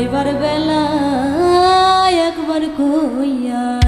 যাইবার বেলা একবার কইয়া